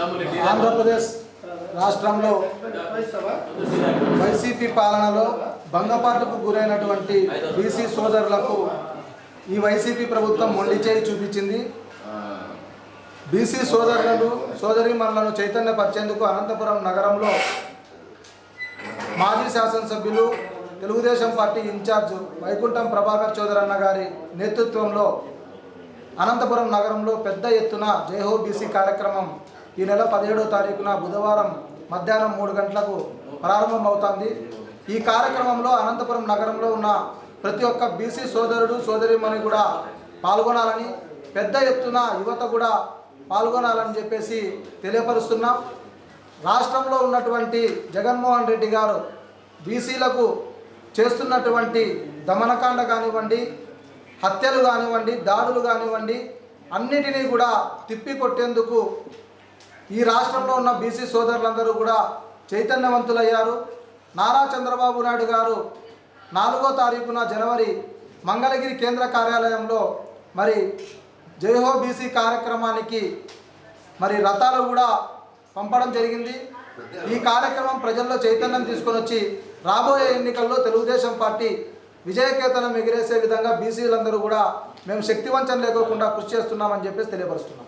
ఆంధ్రప్రదేశ్ రాష్ట్రంలో వైసీపీ పాలనలో భంగపాటుకు గురైనటువంటి బీసీ సోదరులకు ఈ వైసీపీ ప్రభుత్వం మొండి చేయి చూపించింది. బీసీ సోదరులను సోదరిమణులను చైతన్యపరిచేందుకు అనంతపురం నగరంలో మాజీ శాసనసభ్యులు తెలుగుదేశం పార్టీ ఇన్ఛార్జ్ వైకుంఠం ప్రభాకర్ చౌదరన్న గారి నేతృత్వంలో అనంతపురం నగరంలో పెద్ద ఎత్తున జయహో బీసీ కార్యక్రమం ఈ నెల పదిహేడవ తారీఖున బుధవారం మధ్యాహ్నం మూడు గంటలకు ప్రారంభమవుతుంది. ఈ కార్యక్రమంలో అనంతపురం నగరంలో ఉన్న ప్రతి ఒక్క బీసీ సోదరుడు సోదరిమణి కూడా పాల్గొనాలని పెద్ద ఎత్తున యువత కూడా పాల్గొనాలని చెప్పేసి తెలియపరుస్తున్నాం. రాష్ట్రంలో ఉన్నటువంటి జగన్మోహన్ రెడ్డి గారు బీసీలకు చేస్తున్నటువంటి దమనకాండ కానివ్వండి హత్యలు కానివ్వండి దాడులు కానివ్వండి అన్నిటినీ కూడా తిప్పి కొట్టేందుకు ఈ రాష్ట్రంలో ఉన్న బీసీ సోదరులందరూ కూడా చైతన్యవంతులయ్యారు. నారా చంద్రబాబు నాయుడు గారు నాలుగో తారీఖున జనవరి మంగళగిరి కేంద్ర కార్యాలయంలో మరి జైహో బీసీ కార్యక్రమానికి మరి రథాలు కూడా పంపడం జరిగింది. ఈ కార్యక్రమం ప్రజల్లో చైతన్యం తీసుకొని వచ్చి రాబోయే ఎన్నికల్లో తెలుగుదేశం పార్టీ విజయకేతనం ఎగిరేసే విధంగా బీసీలందరూ కూడా మేము శక్తివంచన లేకోకుండా కృషి చేస్తున్నామని చెప్పేసి తెలియపరుస్తున్నాం.